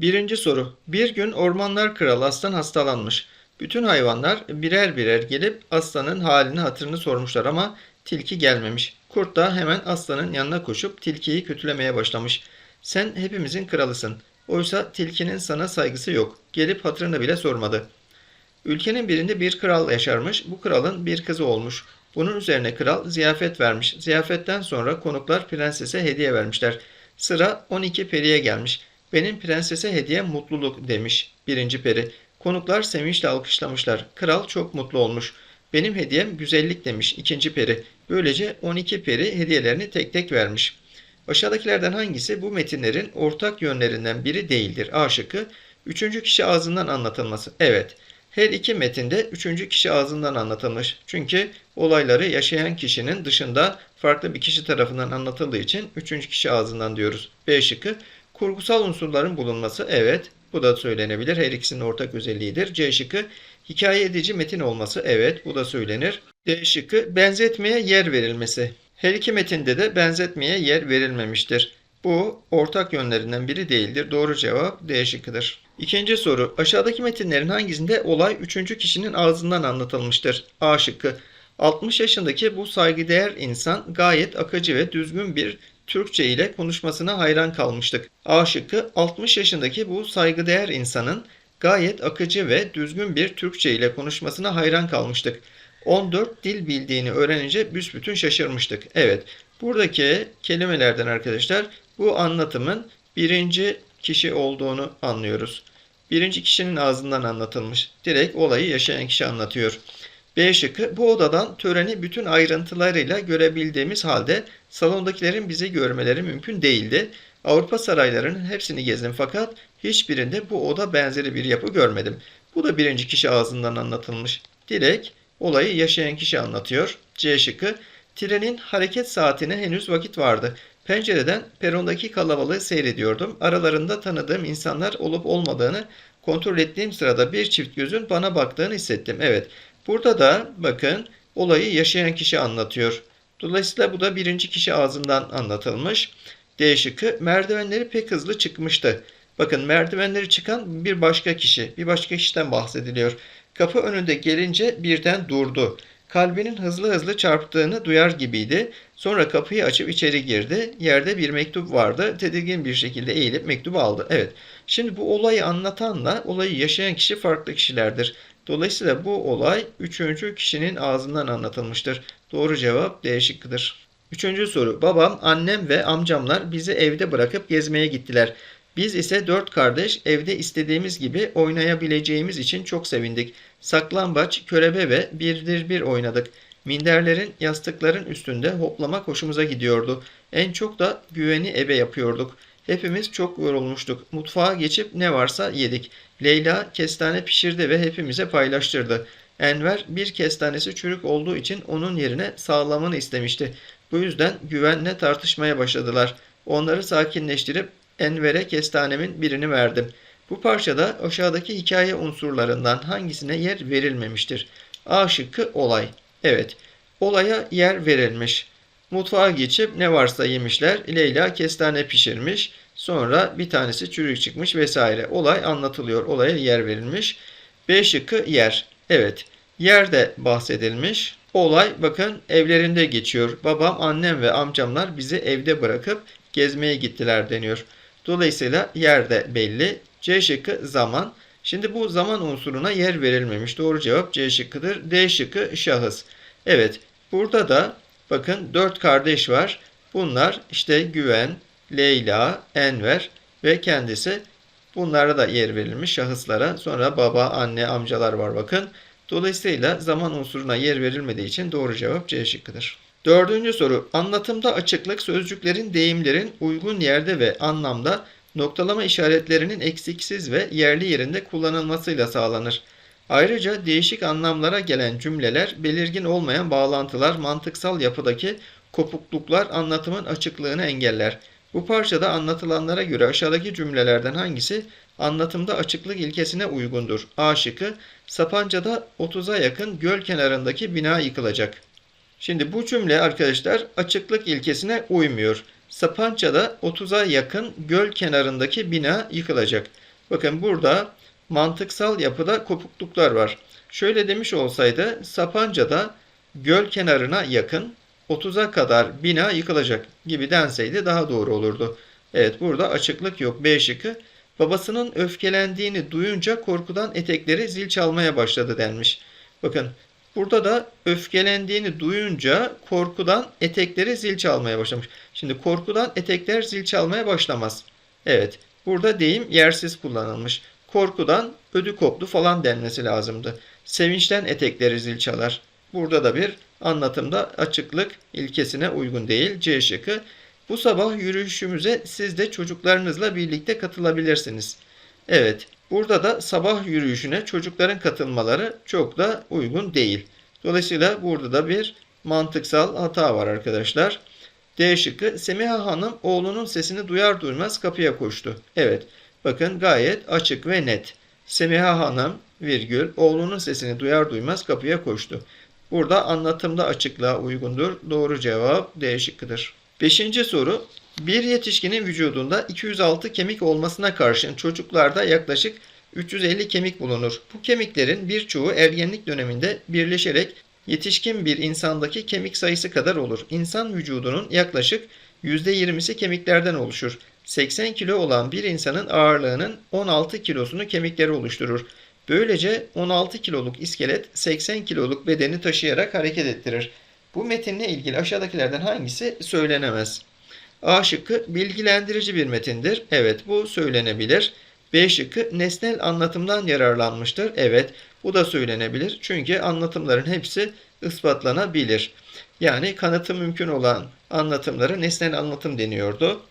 Birinci soru. Bir gün ormanlar kralı aslan hastalanmış. Bütün hayvanlar birer birer gelip aslanın halini hatırını sormuşlar ama tilki gelmemiş. Kurt da hemen aslanın yanına koşup tilkiyi kötülemeye başlamış. Sen hepimizin kralısın. Oysa tilkinin sana saygısı yok. Gelip hatırını bile sormadı. Ülkenin birinde bir kral yaşarmış. Bu kralın bir kızı olmuş. Bunun üzerine kral ziyafet vermiş. Ziyafetten sonra konuklar prensese hediye vermişler. Sıra 12 periye gelmiş. Benim prensese hediye mutluluk demiş birinci peri. Konuklar sevinçle alkışlamışlar. Kral çok mutlu olmuş. Benim hediyem güzellik demiş ikinci peri. Böylece 12 peri hediyelerini tek tek vermiş. Aşağıdakilerden hangisi bu metinlerin ortak yönlerinden biri değildir? A şıkkı. Üçüncü kişi ağzından anlatılması. Evet. Her iki metinde üçüncü kişi ağzından anlatılmış. Çünkü olayları yaşayan kişinin dışında farklı bir kişi tarafından anlatıldığı için üçüncü kişi ağzından diyoruz. B şıkkı. Kurgusal unsurların bulunması. Evet. Bu da söylenebilir. Her ikisinin ortak özelliğidir. C şıkkı. Hikaye edici metin olması. Evet. Bu da söylenir. D şıkkı. Benzetmeye yer verilmesi. Her iki metinde de benzetmeye yer verilmemiştir. Bu ortak yönlerinden biri değildir. Doğru cevap D şıkkıdır. İkinci soru. Aşağıdaki metinlerin hangisinde olay üçüncü kişinin ağzından anlatılmıştır? A şıkkı. 60 yaşındaki bu saygıdeğer insan gayet akıcı ve düzgün bir Türkçe ile konuşmasına hayran kalmıştık. A şıkkı 60 yaşındaki bu saygıdeğer insanın gayet akıcı ve düzgün bir Türkçe ile konuşmasına hayran kalmıştık. 14 dil bildiğini öğrenince büsbütün şaşırmıştık. Evet, buradaki kelimelerden arkadaşlar bu anlatımın birinci kişi olduğunu anlıyoruz. Birinci kişinin ağzından anlatılmış. Direkt olayı yaşayan kişi anlatıyor. B şıkkı bu odadan töreni bütün ayrıntılarıyla görebildiğimiz halde salondakilerin bizi görmeleri mümkün değildi. Avrupa saraylarının hepsini gezdim fakat hiçbirinde bu oda benzeri bir yapı görmedim. Bu da birinci kişi ağzından anlatılmış. Direkt olayı yaşayan kişi anlatıyor. C şıkkı trenin hareket saatine henüz vakit vardı. Pencereden perondaki kalabalığı seyrediyordum. Aralarında tanıdığım insanlar olup olmadığını kontrol ettiğim sırada bir çift gözün bana baktığını hissettim. Evet, burada da bakın olayı yaşayan kişi anlatıyor. Dolayısıyla bu da birinci kişi ağzından anlatılmış. D şıkkı merdivenleri pek hızlı çıkmıştı. Bakın merdivenleri çıkan bir başka kişi, bir başka kişiden bahsediliyor. Kapı önünde gelince birden durdu. Kalbinin hızlı hızlı çarptığını duyar gibiydi. Sonra kapıyı açıp içeri girdi. Yerde bir mektup vardı. Tedirgin bir şekilde eğilip mektubu aldı. Evet. Şimdi bu olayı anlatanla olayı yaşayan kişi farklı kişilerdir. Dolayısıyla bu olay üçüncü kişinin ağzından anlatılmıştır. Doğru cevap D şıkkıdır. Üçüncü soru. Babam, annem ve amcamlar bizi evde bırakıp gezmeye gittiler. Biz ise dört kardeş evde istediğimiz gibi oynayabileceğimiz için çok sevindik. Saklambaç, körebe ve birdir bir oynadık. Minderlerin, yastıkların üstünde hoplamak hoşumuza gidiyordu. En çok da güveni ebe yapıyorduk. Hepimiz çok yorulmuştuk. Mutfağa geçip ne varsa yedik. Leyla kestane pişirdi ve hepimize paylaştırdı. Enver bir kestanesi çürük olduğu için onun yerine sağlamını istemişti. Bu yüzden güvenle tartışmaya başladılar. Onları sakinleştirip Enver'e kestanemin birini verdim. Bu parçada aşağıdaki hikaye unsurlarından hangisine yer verilmemiştir? A şıkkı olay. Evet, olaya yer verilmiş. Mutfağa geçip ne varsa yemişler. Leyla kestane pişirmiş. Sonra bir tanesi çürük çıkmış vesaire. Olay anlatılıyor. Olaya yer verilmiş. B şıkkı yer. Evet, yerde bahsedilmiş. Olay bakın evlerinde geçiyor. Babam, annem ve amcamlar bizi evde bırakıp gezmeye gittiler deniyor. Dolayısıyla yerde belli. C şıkkı zaman. Şimdi bu zaman unsuruna yer verilmemiş. Doğru cevap C şıkkıdır. D şıkkı şahıs. Evet burada da bakın dört kardeş var. Bunlar işte Güven, Leyla, Enver ve kendisi. Bunlara da yer verilmiş şahıslara. Sonra baba, anne, amcalar var bakın. Dolayısıyla zaman unsuruna yer verilmediği için doğru cevap C şıkkıdır. Dördüncü soru. Anlatımda açıklık sözcüklerin, deyimlerin uygun yerde ve anlamda noktalama işaretlerinin eksiksiz ve yerli yerinde kullanılmasıyla sağlanır. Ayrıca değişik anlamlara gelen cümleler, belirgin olmayan bağlantılar, mantıksal yapıdaki kopukluklar anlatımın açıklığını engeller. Bu parçada anlatılanlara göre aşağıdaki cümlelerden hangisi anlatımda açıklık ilkesine uygundur? A şıkkı, Sapanca'da 30'a yakın göl kenarındaki bina yıkılacak. Şimdi bu cümle arkadaşlar açıklık ilkesine uymuyor. Sapanca'da 30'a yakın göl kenarındaki bina yıkılacak. Bakın burada mantıksal yapıda kopukluklar var. Şöyle demiş olsaydı Sapanca'da göl kenarına yakın 30'a kadar bina yıkılacak gibi denseydi daha doğru olurdu. Evet burada açıklık yok. B şıkkı. Babasının öfkelendiğini duyunca korkudan etekleri zil çalmaya başladı denmiş. Bakın burada da öfkelendiğini duyunca korkudan etekleri zil çalmaya başlamış. Şimdi korkudan etekler zil çalmaya başlamaz. Evet burada deyim yersiz kullanılmış. Korkudan ödü koptu falan denmesi lazımdı. Sevinçten etekleri zil çalar. Burada da bir anlatımda açıklık ilkesine uygun değil. C şıkkı. Bu sabah yürüyüşümüze siz de çocuklarınızla birlikte katılabilirsiniz. Evet, burada da sabah yürüyüşüne çocukların katılmaları çok da uygun değil. Dolayısıyla burada da bir mantıksal hata var arkadaşlar. D şıkkı Semiha Hanım oğlunun sesini duyar duymaz kapıya koştu. Evet, bakın gayet açık ve net. Semiha Hanım virgül oğlunun sesini duyar duymaz kapıya koştu. Burada anlatımda açıklığa uygundur. Doğru cevap D şıkkıdır. Beşinci soru. Bir yetişkinin vücudunda 206 kemik olmasına karşın çocuklarda yaklaşık 350 kemik bulunur. Bu kemiklerin birçoğu ergenlik döneminde birleşerek yetişkin bir insandaki kemik sayısı kadar olur. İnsan vücudunun yaklaşık %20'si kemiklerden oluşur. 80 kilo olan bir insanın ağırlığının 16 kilosunu kemikleri oluşturur. Böylece 16 kiloluk iskelet 80 kiloluk bedeni taşıyarak hareket ettirir. Bu metinle ilgili aşağıdakilerden hangisi söylenemez? A şıkkı bilgilendirici bir metindir. Evet bu söylenebilir. B şıkkı nesnel anlatımdan yararlanmıştır. Evet bu da söylenebilir. Çünkü anlatımların hepsi ispatlanabilir. Yani kanıtı mümkün olan anlatımlara nesnel anlatım deniyordu.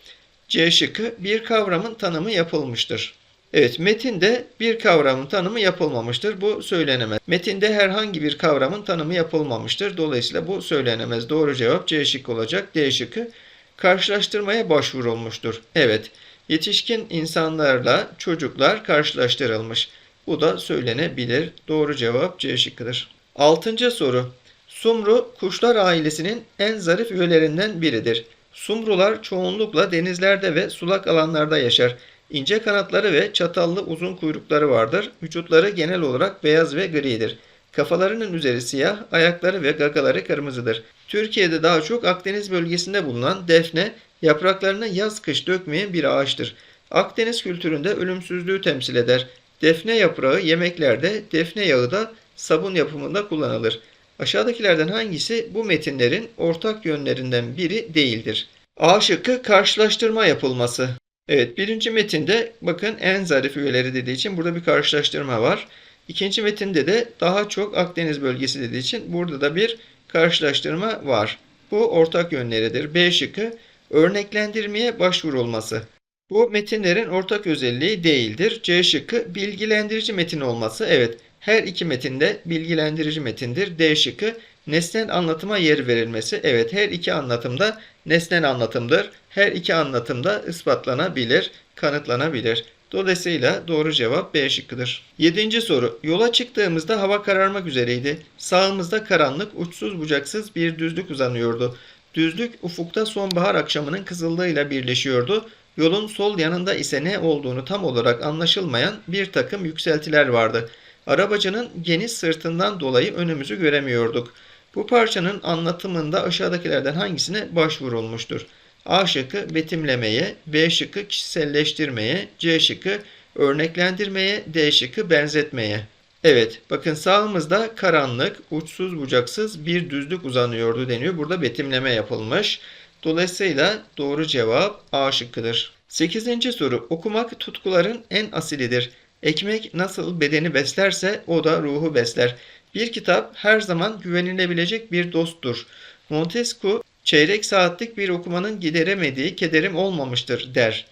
C şıkkı bir kavramın tanımı yapılmıştır. Evet, metinde bir kavramın tanımı yapılmamıştır. Bu söylenemez. Metinde herhangi bir kavramın tanımı yapılmamıştır. Dolayısıyla bu söylenemez. Doğru cevap C şıkkı olacak. D şıkkı karşılaştırmaya başvurulmuştur. Evet, yetişkin insanlarla çocuklar karşılaştırılmış. Bu da söylenebilir. Doğru cevap C şıkkıdır. Altıncı soru. Sumru kuşlar ailesinin en zarif üyelerinden biridir. Sumrular çoğunlukla denizlerde ve sulak alanlarda yaşar. İnce kanatları ve çatallı uzun kuyrukları vardır. Vücutları genel olarak beyaz ve gridir. Kafalarının üzeri siyah, ayakları ve gagaları kırmızıdır. Türkiye'de daha çok Akdeniz bölgesinde bulunan defne, yapraklarını yaz kış dökmeyen bir ağaçtır. Akdeniz kültüründe ölümsüzlüğü temsil eder. Defne yaprağı yemeklerde, defne yağı da sabun yapımında kullanılır. Aşağıdakilerden hangisi bu metinlerin ortak yönlerinden biri değildir? A şıkkı karşılaştırma yapılması. Evet birinci metinde bakın en zarif üyeleri dediği için burada bir karşılaştırma var. İkinci metinde de daha çok Akdeniz bölgesi dediği için burada da bir karşılaştırma var. Bu ortak yönleridir. B şıkkı örneklendirmeye başvurulması. Bu metinlerin ortak özelliği değildir. C şıkkı bilgilendirici metin olması. Evet her iki metinde bilgilendirici metindir. D şıkkı nesnel anlatıma yer verilmesi. Evet her iki anlatımda nesnel anlatımdır. Her iki anlatımda ispatlanabilir, kanıtlanabilir. Dolayısıyla doğru cevap B şıkkıdır. Yedinci soru. Yola çıktığımızda hava kararmak üzereydi. Sağımızda karanlık, uçsuz bucaksız bir düzlük uzanıyordu. Düzlük ufukta sonbahar akşamının kızıllığıyla birleşiyordu. Yolun sol yanında ise ne olduğunu tam olarak anlaşılmayan bir takım yükseltiler vardı. Arabacının geniş sırtından dolayı önümüzü göremiyorduk. Bu parçanın anlatımında aşağıdakilerden hangisine başvurulmuştur? A şıkkı betimlemeye, B şıkkı kişiselleştirmeye, C şıkkı örneklendirmeye, D şıkkı benzetmeye. Evet, bakın sağımızda karanlık, uçsuz bucaksız bir düzlük uzanıyordu deniyor. Burada betimleme yapılmış. Dolayısıyla doğru cevap A şıkkıdır. 8. soru. Okumak tutkuların en asilidir. Ekmek nasıl bedeni beslerse o da ruhu besler. Bir kitap her zaman güvenilebilecek bir dosttur. Montesquieu çeyrek saatlik bir okumanın gideremediği kederim olmamıştır der.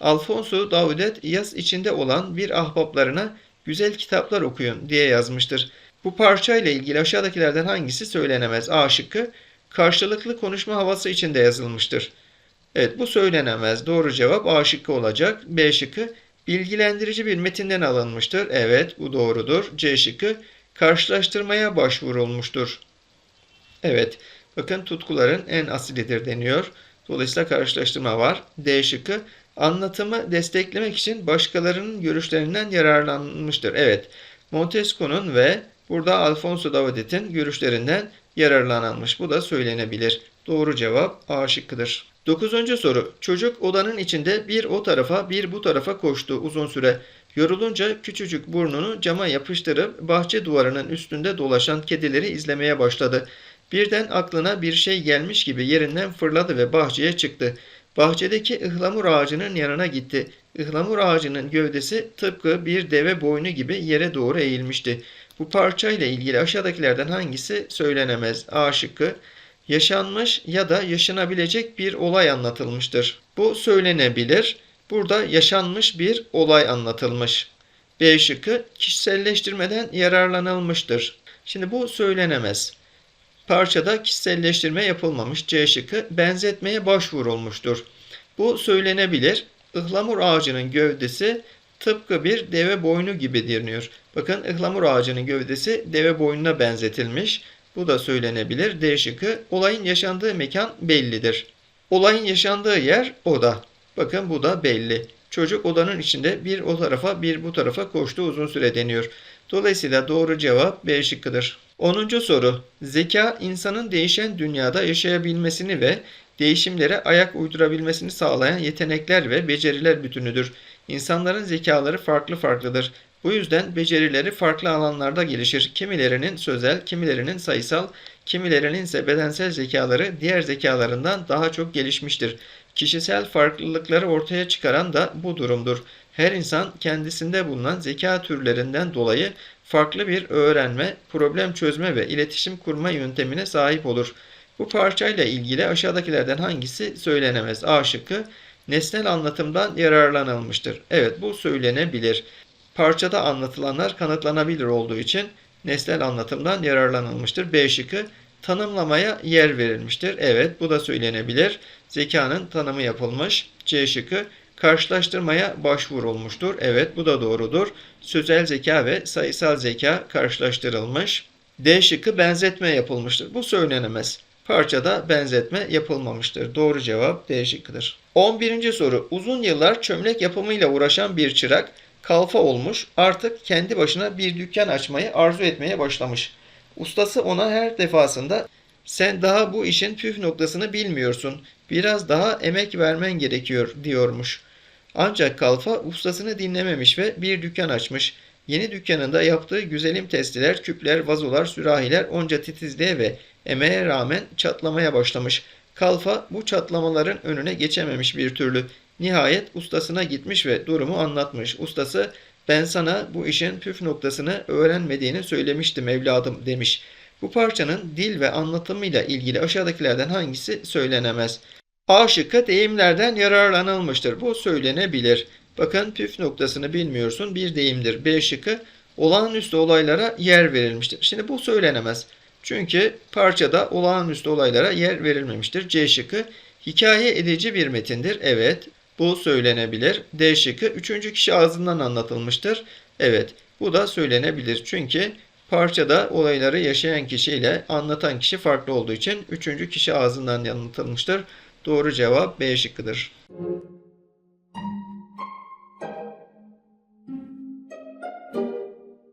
Alfonso Daudet yaz içinde olan bir ahbaplarına güzel kitaplar okuyun diye yazmıştır. Bu parçayla ilgili aşağıdakilerden hangisi söylenemez? A şıkkı karşılıklı konuşma havası içinde yazılmıştır. Evet bu söylenemez. Doğru cevap A şıkkı olacak. B şıkkı bilgilendirici bir metinden alınmıştır. Evet bu doğrudur. C şıkkı karşılaştırmaya başvurulmuştur. Evet bakın tutkuların en asilidir deniyor. Dolayısıyla karşılaştırma var. D şıkkı Anlatımı desteklemek için başkalarının görüşlerinden yararlanmıştır. Evet, Montesquieu'nun ve burada Alfonso Daudet'in görüşlerinden yararlanılmış. Bu da söylenebilir. Doğru cevap A şıkkıdır. Dokuzuncu soru. Çocuk odanın içinde bir o tarafa bir bu tarafa koştu uzun süre. Yorulunca küçücük burnunu cama yapıştırıp bahçe duvarının üstünde dolaşan kedileri izlemeye başladı. Birden aklına bir şey gelmiş gibi yerinden fırladı ve bahçeye çıktı. Bahçedeki ıhlamur ağacının yanına gitti. Ihlamur ağacının gövdesi tıpkı bir deve boynu gibi yere doğru eğilmişti. Bu parçayla ilgili aşağıdakilerden hangisi söylenemez? A şıkkı yaşanmış ya da yaşanabilecek bir olay anlatılmıştır. Bu söylenebilir. Burada yaşanmış bir olay anlatılmış. B şıkkı kişiselleştirmeden yararlanılmıştır. Şimdi bu söylenemez. Parçada kişiselleştirme yapılmamış. C şıkkı benzetmeye başvurulmuştur. Bu söylenebilir. Ihlamur ağacının gövdesi tıpkı bir deve boynu gibi diriniyor. Bakın ıhlamur ağacının gövdesi deve boynuna benzetilmiş. Bu da söylenebilir. D şıkkı olayın yaşandığı mekan bellidir. Olayın yaşandığı yer oda. Bakın bu da belli. Çocuk odanın içinde bir o tarafa bir bu tarafa koştu uzun süre deniyor. Dolayısıyla doğru cevap B şıkkıdır. 10. soru. Zeka insanın değişen dünyada yaşayabilmesini ve değişimlere ayak uydurabilmesini sağlayan yetenekler ve beceriler bütünüdür. İnsanların zekaları farklı farklıdır. Bu yüzden becerileri farklı alanlarda gelişir. Kimilerinin sözel, kimilerinin sayısal, kimilerinin ise bedensel zekaları diğer zekalarından daha çok gelişmiştir. Kişisel farklılıkları ortaya çıkaran da bu durumdur. Her insan kendisinde bulunan zeka türlerinden dolayı farklı bir öğrenme, problem çözme ve iletişim kurma yöntemine sahip olur. Bu parçayla ilgili aşağıdakilerden hangisi söylenemez? A şıkkı nesnel anlatımdan yararlanılmıştır. Evet bu söylenebilir. Parçada anlatılanlar kanıtlanabilir olduğu için nesnel anlatımdan yararlanılmıştır. B şıkkı tanımlamaya yer verilmiştir. Evet bu da söylenebilir. Zekanın tanımı yapılmış. C şıkkı karşılaştırmaya başvurulmuştur. Evet bu da doğrudur. Sözel zeka ve sayısal zeka karşılaştırılmış. D şıkkı benzetme yapılmıştır. Bu söylenemez. Parçada benzetme yapılmamıştır. Doğru cevap D şıkkıdır. 11. soru. Uzun yıllar çömlek yapımıyla uğraşan bir çırak kalfa olmuş, artık kendi başına bir dükkan açmayı arzu etmeye başlamış. Ustası ona her defasında sen daha bu işin püf noktasını bilmiyorsun. Biraz daha emek vermen gerekiyor diyormuş. Ancak kalfa ustasını dinlememiş ve bir dükkan açmış. Yeni dükkanında yaptığı güzelim testiler, küpler, vazolar, sürahiler onca titizliğe ve emeğe rağmen çatlamaya başlamış. Kalfa bu çatlamaların önüne geçememiş bir türlü. Nihayet ustasına gitmiş ve durumu anlatmış. Ustası ben sana bu işin püf noktasını öğrenmediğini söylemiştim evladım demiş. Bu parçanın dil ve anlatımıyla ilgili aşağıdakilerden hangisi söylenemez? A şıkkı deyimlerden yararlanılmıştır. Bu söylenebilir. Bakın püf noktasını bilmiyorsun bir deyimdir. B şıkkı olağanüstü olaylara yer verilmiştir. Şimdi bu söylenemez. Çünkü parçada olağanüstü olaylara yer verilmemiştir. C şıkkı hikaye edici bir metindir. Evet bu söylenebilir. D şıkkı üçüncü kişi ağzından anlatılmıştır. Evet bu da söylenebilir. Çünkü parçada olayları yaşayan kişi ile anlatan kişi farklı olduğu için üçüncü kişi ağzından anlatılmıştır. Doğru cevap B şıkkıdır.